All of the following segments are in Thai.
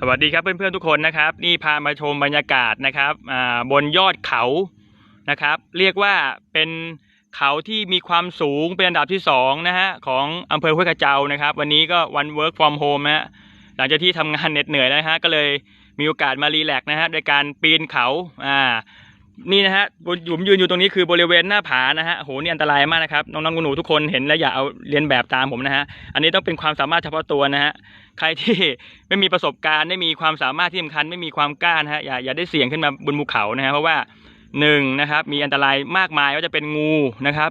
สวัสดีครับเพื่อนๆทุกคนนะครับ นี่พามาชมบรรยากาศนะครับบนยอดเขานะครับ เรียกว่าเป็นเขาที่มีความสูงเป็นอันดับที่สองนะฮะของอำเภอห้วยกระเจ้านะครับ วันนี้ก็วัน work from home นะฮะหลังจากที่ทำงานเหน็ดเหนื่อยแล้วนะฮะก็เลยมีโอกาสมารีแลกนะฮะโดยการปีนเขาอ่า นี่นะฮะบนผมยืนอยู่ตรงนี้คือบริเวณหน้าผานะฮะโหนี่อันตรายมากนะครับน้องๆหนูๆทุกคนเห็นแล้วอย่าเอาเรียนแบบตามผมนะฮะอันนี้ต้องเป็นความสามารถเฉพาะตัวนะฮะใครที่ไม่มีประสบการณ์ไม่มีความสามารถที่สำคัญไม่มีความกล้านะฮะอย่าอย่าได้เสี่ยงขึ้นมาบนภูเขานะฮะเพราะว่าหนึ่งนะครับมีอันตรายมากมายว่าจะเป็นงูนะครับ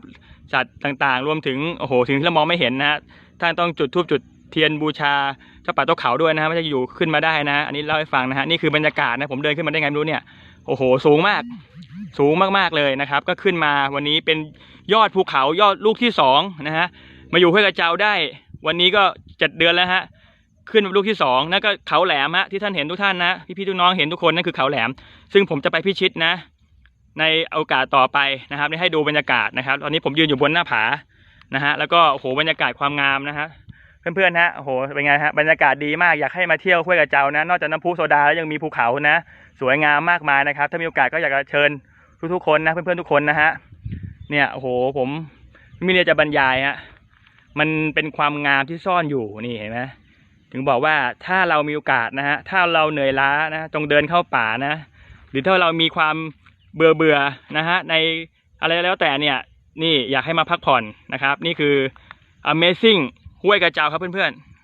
สัตว์ต่างๆ รวมถึงโอ้โหถึงที่เรามองไม่เห็นนะฮะท่านต้องจุดธูปจุด เทียนบูชาเจ้าป่าเจ้าเขาด้วยนะฮะไม่ใช่อยู่ขึ้นมาได้นะ อันนี้เล่าให้ฟังนะฮะนี่คือบรรยากาศนะผมเดินขึ้นมาได้ไงไม่รู้เนี่ยโอ้โห สูงมาก สูงมากๆเลยนะครับ ก็ขึ้นมาวันนี้เป็นยอดภูเขายอดลูกที่สองนะฮะมาอยู่ห้วยกระเจ้าได้ วันนี้ก็เจ็ดเดือนแล้วฮะขึ้นลูกที่สองนั่นก็เขาแหลมฮะที่ท่านเห็นทุกท่านนะพี่ๆทุกน้องเห็นทุกคนนั่นคือเขาแหลม ซึ่งผมจะไปพิชิตนะ ในโอกาสต่อไปนะครับให้ดูบรรยากาศนะครับ ตอนนี้ผมยืนอยู่บนหน้าผานะฮะแล้วก็โอ้โหบรรยากาศความงามนะฮะ เพื่อนๆฮะโอ้โหเป็นไงฮะบรรยากาศดีมากอยากให้มาเที่ยวห้วยกระเจ้านะ นอกจากน้ำพุโซดาแล้วยังมีภูเขานะ สวยงามมากมายนะครับ ถ้ามีโอกาสก็อยากจะเชิญทุกๆคนนะเพื่อนๆทุกคนนะฮะเนี่ยโอ้โหผมไม่รู้จะบรรยายฮะมันเป็นความงามที่ซ่อนอยู่นี่เห็นไหมถึงบอกว่าถ้าเรามีโอกาสนะฮะถ้าเราเหนื่อยล้านะจงเดินเข้าป่านะ หรือถ้าเรามีความเบื่อเบื่อนะฮะในอะไรแล้วแต่เนี่ยนี่อยากให้มาพักผ่อนนะครับ นี่คือ Amazing ห้วยกระเจ้าครับเพื่อนๆ